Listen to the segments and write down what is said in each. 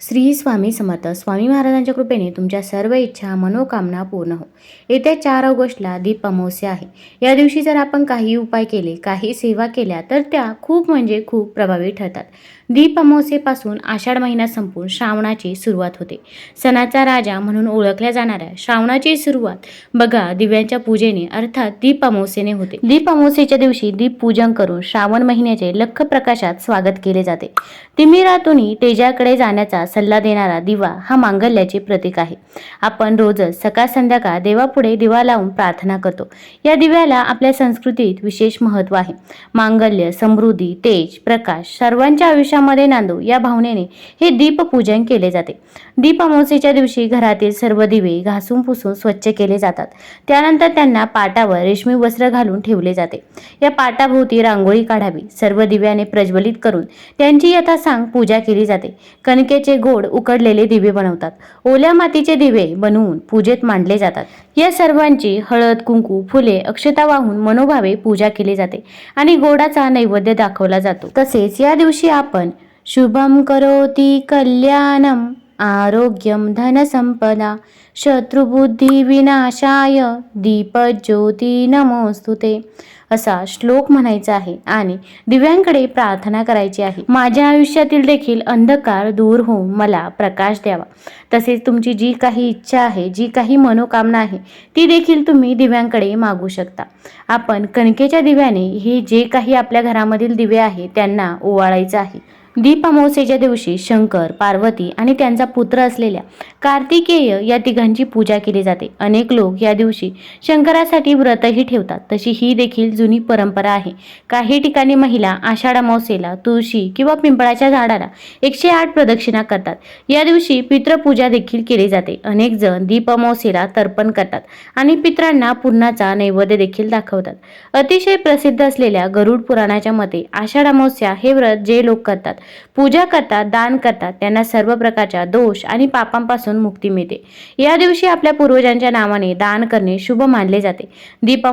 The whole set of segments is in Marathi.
श्री स्वामी समर्थ. स्वामी महाराजांच्या कृपेने तुमच्या सर्व इच्छा मनोकामना पूर्ण हो. येत्या चार ऑगस्टला दीप अमावस्या आहे. या दिवशी जर आपण काही उपाय केले काही सेवा केल्या तर त्या खूप म्हणजे खूप प्रभावी ठरतात. दीप अमावस्येपासून आषाढ महिना संपून श्रावणाची सुरुवात होते. सणाचा राजा म्हणून ओळखल्या जाणाऱ्या श्रावणाची सुरुवात बघा दिव्यांच्या पूजेने अर्थात दीप अमावस्येने होते. दीप अमावस्येच्या दिवशी दीप पूजन करून श्रावण महिन्याचे लख प्रकाशात स्वागत केले जाते. तिमिरातूनही तेजाकडे जाण्याचा सल्ला देणारा दिवा हा मांगल्याचे प्रतीक आहे. आपण रोजच सकाळ संध्याकाळ देवापुढे दिवा लावून प्रार्थना करतो. या दिव्याला आपल्या संस्कृतीत विशेष महत्त्व आहे. मांगल्य समृद्धी तेज प्रकाश सर्वांच्या आयुष्यात देशामध्ये नांदो या भावनेने हे दीपपूजन केले जाते. दीप अमावस्येच्या दिवशी घरातील सर्व दिवे घासून पुसून स्वच्छ केले जातात. त्यानंतर त्यांना पाटावर रेशमी वस्त्र घालून ठेवले जाते. या पाटाभोवती रांगोळी काढावी सर्व दिव्याने प्रज्वलित करून त्यांची यथासांग पूजा केली जाते. कणकेचे गोड उकडलेले दिवे बनवतात. ओल्या मातीचे दिवे बनवून पूजेत मांडले जातात. या सर्वांची हळद कुंकू फुले अक्षता वाहून मनोभावे पूजा केली जाते आणि गोडाचा नैवेद्य दाखवला जातो. तसेच या दिवशी आपण शुभम करोती कल्याणम आरोग्यम धनसंपदा शत्रुबुद्धिविनाशाय विनाशाय नमोस्तु ते असा श्लोक म्हणायचा आहे आणि दिव्यांकडे प्रार्थना करायची आहे. माझ्या आयुष्यातील देखील अंधकार दूर होऊन मला प्रकाश द्यावा. तसेच तुमची जी काही इच्छा आहे जी काही मनोकामना आहे ती देखील तुम्ही दिव्यांकडे मागू शकता. आपण कणकेच्या दिव्याने हे जे काही आपल्या घरामधील दिवे आहे त्यांना ओवाळायचं आहे. दीप अमावस्येच्या दिवशी शंकर पार्वती आणि त्यांचा पुत्र असलेल्या कार्तिकेय या तिघांची पूजा केली जाते. अनेक लोक या दिवशी शंकरासाठी व्रतही ठेवतात. तशी ही देखील जुनी परंपरा आहे. काही ठिकाणी महिला आषाढ अमावस्येला तुळशी किंवा पिंपळाच्या झाडाला एकशे आठ प्रदक्षिणा करतात. या दिवशी पितृपूजा देखील केली जाते. अनेक जण दीप अमावस्येला तर्पण करतात आणि पित्रांना पुरणाचा नैवेद्य देखील दाखवतात. अतिशय प्रसिद्ध असलेल्या गरुड पुराणाच्या मते आषाढ अमावस्या हे व्रत जे लोक करतात पूजा करतात दान करतात त्यांना सर्व प्रकारच्या दोष आणि पापांपासून मुक्ती मिळते. या दिवशी आपल्या पूर्वजांच्या नावाने दान करणे शुभ मानले जाते. दीप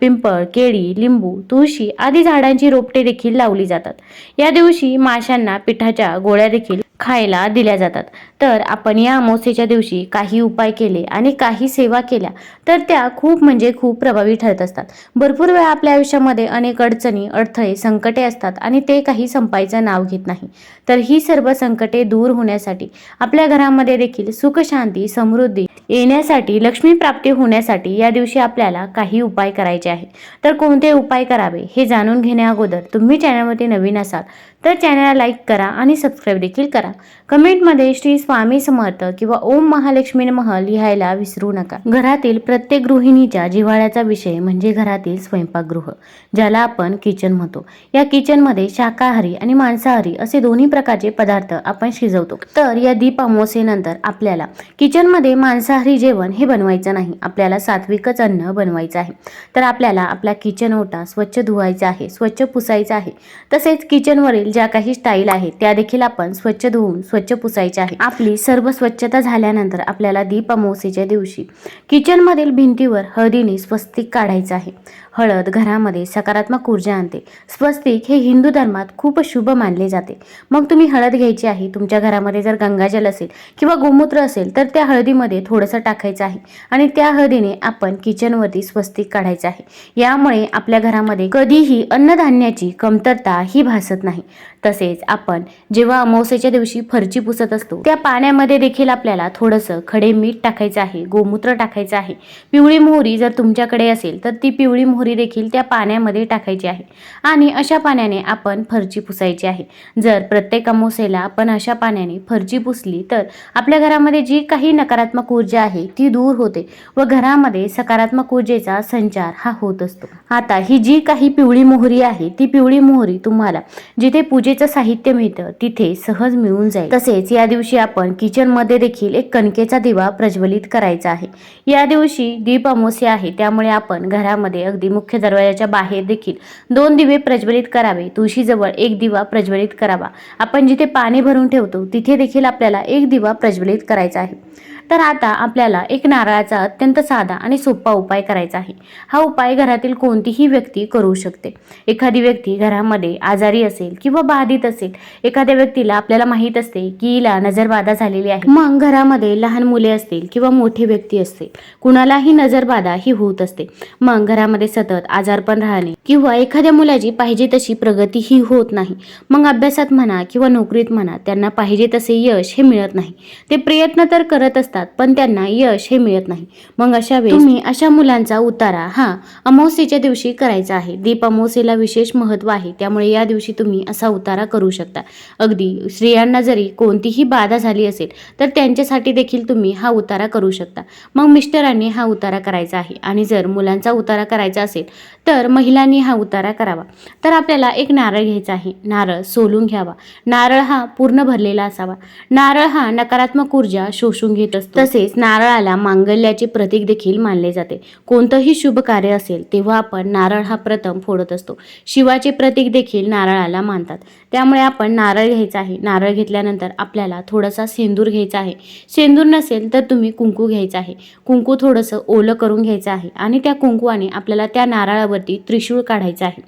पिंपळ केळी लिंबू तुळशी आदी झाडांची रोपटे देखील लावली जातात. या दिवशी माशांना पिठाच्या गोळ्या देखील खायला दिल्या जातात. तर आपण या अमावस्येच्या दिवशी काही उपाय केले आणि काही सेवा केल्या तर त्या खूप म्हणजे खूप प्रभावी ठरत असतात. भरपूर वेळा आपल्या आयुष्यामध्ये अनेक अडचणी अडथळे संकटे असतात आणि ते काही संपायचं नाव घेत नाही. तर ही सर्व संकटे दूर होण्यासाठी आपल्या घरामध्ये देखील सुखशांती समृद्धी येण्यासाठी लक्ष्मी प्राप्ती होण्यासाठी या दिवशी आपल्याला काही उपाय करायचे आहे तर कोणते उपाय करावे हे जाणून घेण्या अगोदर तुम्ही चॅनलमध्ये नवीन असाल तर चॅनलला लाईक करा आणि सबस्क्राईब देखील करा. कमेंटमध्ये श्री स्वामी समर्थ किंवा ओम महालक्ष्मी नमः लिहायला विसरू नका. घरातील प्रत्येक गृहिणीच्या जिव्हाळ्याचा विषय म्हणजे घरातील स्वयंपाकगृह ज्याला आपण किचन म्हणतो. या किचनमध्ये शाकाहारी आणि मांसाहारी असे दोन्ही प्रकारचे पदार्थ आपण शिजवतो. तर या दीप अमावस्येनंतर आपल्याला किचनमध्ये मांसाहारी जेवण हे बनवायचं नाही. आपल्याला सात्विकच अन्न बनवायचं आहे. तर आपल्याला आपला किचन ओटा स्वच्छ धुवायचा आहे स्वच्छ पुसायचा आहे. तसेच किचनवरील ज्या काही स्टाईल आहेत त्या देखील आपण स्वच्छ धुवून स्वच्छ पुसायच्या आहे आपली सर्व स्वच्छता झाल्यानंतर आपल्याला दीप अमावस्येच्या दिवशी किचनमधील भिंतीवर हळदीने स्वस्तिक काढायचं आहे. हळद घरामध्ये सकारात्मक ऊर्जा आणते. स्वस्तिक हे हिंदू धर्मात खूप शुभ मानले जाते. मग तुम्ही हळद घ्यायची आहे तुमच्या घरामध्ये जर गंगाजल असेल किंवा गोमूत्र असेल तर त्या हळदीमध्ये थोडंसं टाकायचं आहे आणि त्या हळदीने आपण किचनवरती स्वस्तिक काढायचं आहे. यामुळे आपल्या घरामध्ये कधीही अन्नधान्याची कमतरता ही भासत नाही. तसेच आपण जेव्हा अमावस्येच्या दिवशी फरची पुसत असतो त्या पाण्यामध्ये देखील आपल्याला थोडंसं खडे मीठ टाकायचं आहे गोमूत्र टाकायचं आहे. पिवळी मोहरी जर तुमच्याकडे असेल तर ती पिवळी मोहरी देखील त्या पाण्यामध्ये टाकायची आहे. आणि अशा पाण्याने आपण फरची पुसायची आहे. जर प्रत्येक अमावस्येला आपण अशा पाण्याने फरची पुसली तर आपल्या घरामध्ये जी काही नकारात्मक ऊर्जा आहे ती दूर होते व घरामध्ये सकारात्मक ऊर्जेचा संचार हा होत असतो. आता ही जी काही पिवळी मोहरी आहे ती पिवळी मोहरी तुम्हाला जिथे पूजेचं साहित्य मिळतं तिथे सहज मिळून जाईल. तसेच या दिवशी आपण किचनमध्ये देखील एक कणकेचा दिवा प्रज्वलित करायचा आहे. या दिवशी दीप अमावस्या आहे त्यामुळे आपण घरामध्ये अगदी मुख्य दरवाजाच्या बाहेर देखील दोन दिवे प्रज्वलित करावे. तुळशीजवळ एक दिवा प्रज्वलित करावा. आपण जिथे पाणी भरून ठेवतो तिथे देखील आपल्याला एक दिवा प्रज्वलित करायचा आहे. तर आता आपल्याला एक नारळाचा अत्यंत साधा आणि सोपा उपाय करायचा आहे. हा उपाय घरातील कोणतीही व्यक्ती करू शकते. एखादी व्यक्ती घरामध्ये आजारी असेल किंवा बाधित असेल एखाद्या व्यक्तीला आपल्याला माहीत असते की हिला नजरबाधा झालेली आहे. मग घरामध्ये लहान मुले असतील किंवा मोठी व्यक्ती असतील कुणालाही नजरबाधा ही होत असते. मग घरामध्ये सतत आजारपण राहणे किंवा एखाद्या मुलाची पाहिजे तशी प्रगती ही होत नाही. मग अभ्यासात म्हणा किंवा नोकरीत म्हणा त्यांना पाहिजे तसे यश हे मिळत नाही. ते प्रयत्न तर करत असतात पण त्यांना यश हे मिळत नाही. मग अशा वेळेस तुम्ही अशा मुलांचा उतारा हा अमावस्येच्या दिवशी करायचा आहे. दीप अमावस्येला विशेष महत्त्व आहे त्यामुळे या दिवशी तुम्ही असा उतारा करू शकता. अगदी स्त्रियांना जरी कोणतीही बाधा झाली असेल तर त्यांच्यासाठी देखील तुम्ही हा उतारा करू शकता. मग मिस्टरांनी हा उतारा करायचा आहे आणि जर मुलांचा उतारा करायचा असेल तर महिलांनी हा उतारा करावा. तर आपल्याला एक नारळ घ्यायचा आहे. नारळ सोलून घ्यावा. नारळ हा पूर्ण भरलेला असावा. नारळ हा नकारात्मक ऊर्जा शोषून घेत असतो तसेच नारळाला मांगल्याचे प्रतीक देखील मानले जाते. कोणतंही शुभ कार्य असेल तेव्हा आपण नारळ हा प्रथम फोडत असतो. शिवाचे प्रतीक देखील नारळाला मानतात. त्यामुळे आपण नारळ घ्यायचा आहे. नारळ घेतल्यानंतर आपल्याला थोडासा सेंदूर घ्यायचा आहे. सेंदूर नसेल तर तुम्ही कुंकू घ्यायचा आहे. कुंकू थोडंसं ओलं करून घ्यायचं आहे आणि त्या कुंकवाने आपल्याला त्या नारळावरती त्रिशूळ काढायचं आहे.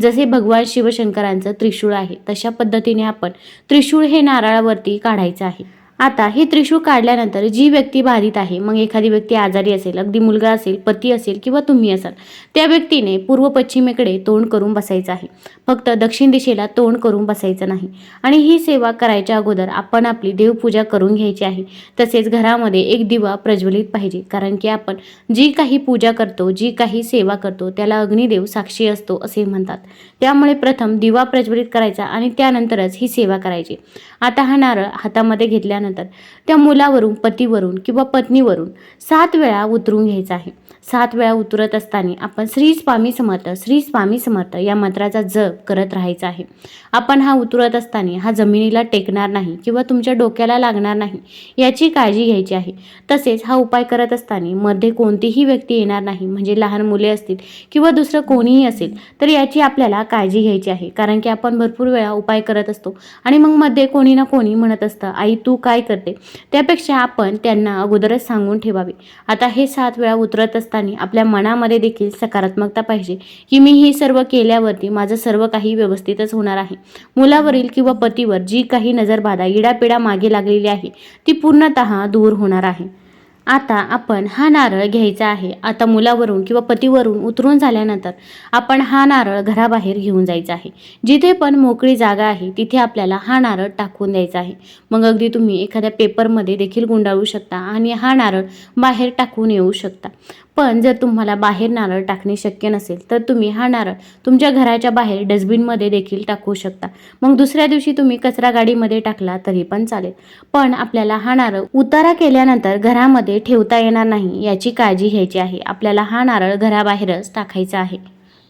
जसे भगवान शिवशंकरांचं त्रिशूळ आहे तशा पद्धतीने आपण त्रिशूळ हे नारळावरती काढायचं आहे. आता हे त्रिशूळ काढल्यानंतर जी व्यक्ती बाधित आहे मग एखादी व्यक्ती आजारी असेल अगदी मुलगा असेल पती असेल किंवा तुम्ही असाल त्या व्यक्तीने पूर्व पश्चिमेकडे तोंड करून बसायचं आहे. फक्त दक्षिण दिशेला तोंड करून बसायचं नाही. आणि ही सेवा करायच्या अगोदर आपण आपली देवपूजा करून घ्यायची आहे. तसेच घरामध्ये एक दिवा प्रज्वलित पाहिजे कारण की आपण जी काही पूजा करतो जी काही सेवा करतो त्याला अग्निदेव साक्षी असतो असे म्हणतात. त्यामुळे प्रथम दिवा प्रज्वलित करायचा आणि त्यानंतरच ही सेवा करायची. आता हा नारळ हातामध्ये घेतल्यानंतर त्या मुलावरून पतीवरून किंवा पत्नीवरून सात वेळा उतरून घ्यायचा आहे. सात वेळा उतरत असताना आपण श्री स्वामी समर्थ श्री स्वामी समर्थ या मंत्राचा जप करत राहायचा आहे. आपण हा उतरत असताना हा जमिनीला टेकणार नाही किंवा तुमच्या डोक्याला लागणार नाही याची काळजी घ्यायची आहे. तसेच हा उपाय करत असताना मध्ये कोणतीही व्यक्ती येणार नाही म्हणजे लहान मुले असतील किंवा दुसरं कोणीही असेल तर याची आपल्याला काळजी घ्यायची आहे. कारण की आपण भरपूर वेळा उपाय करत असतो आणि मग मध्ये कोणी कोणी ना कोणी म्हणत असतं आई तू काय करते? त्यापेक्षा आपण त्यांना अगोदरच सांगून ठेवावे. आता हे सात वेळा उतरत असताना आपल्या मनामध्ये देखील सकारात्मकता पाहिजे. की मी हे सर्व केल्यावरती माझं सर्व काही व्यवस्थितच होणार आहे. मुलावरील किंवा पतीवर जी काही नजरबाधा इडापिडा मागे लागलेली आहे ती पूर्णतः दूर होणार आहे. आता आपण हा नारळ घ्यायचा आहे. आता मुलावरून किंवा पतीवरून उतरून झाल्यानंतर आपण हा नारळ घराबाहेर घेऊन जायचा आहे. जिथे पण मोकळी जागा आहे तिथे आपल्याला हा नारळ टाकून द्यायचा आहे. मग अगदी तुम्ही एखाद्या पेपरमध्ये देखील गुंडाळू शकता आणि हा नारळ बाहेर टाकून येऊ शकता. पण जर तुम्हाला बाहेर नारळ टाकणे शक्य नसेल तर तुम्ही हा नारळ तुमच्या घराच्या बाहेर डस्टबिनमध्ये देखील टाकू शकता. मग दुसऱ्या दिवशी तुम्ही कचरा गाडीमध्ये टाकला तरी पण चालेल. पण आपल्याला हा नारळ उतारा केल्यानंतर घरामध्ये ठेवता येणार नाही याची काळजी घ्यायची आहे. आपल्याला हा नारळ घराबाहेरच टाकायचा आहे.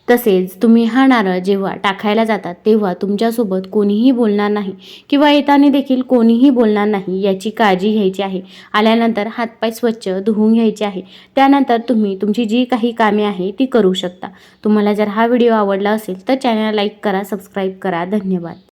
तसेच तुम्ही हा नारळ जेव्हा टाकायला जातात तेव्हा तुमच्यासोबत कोणीही बोलणार नाही किंवा येताना देखील कोणीही बोलणार नाही याची काळजी घ्यायची आहे. आल्यानंतर हातपाय स्वच्छ धुवून घ्यायचे आहे. त्यानंतर तुम्ही तुमची जी काही कामे आहे ती करू शकता. तुम्हाला जर हा व्हिडिओ आवडला असेल तर चॅनल लाईक करा सबस्क्राईब करा. धन्यवाद.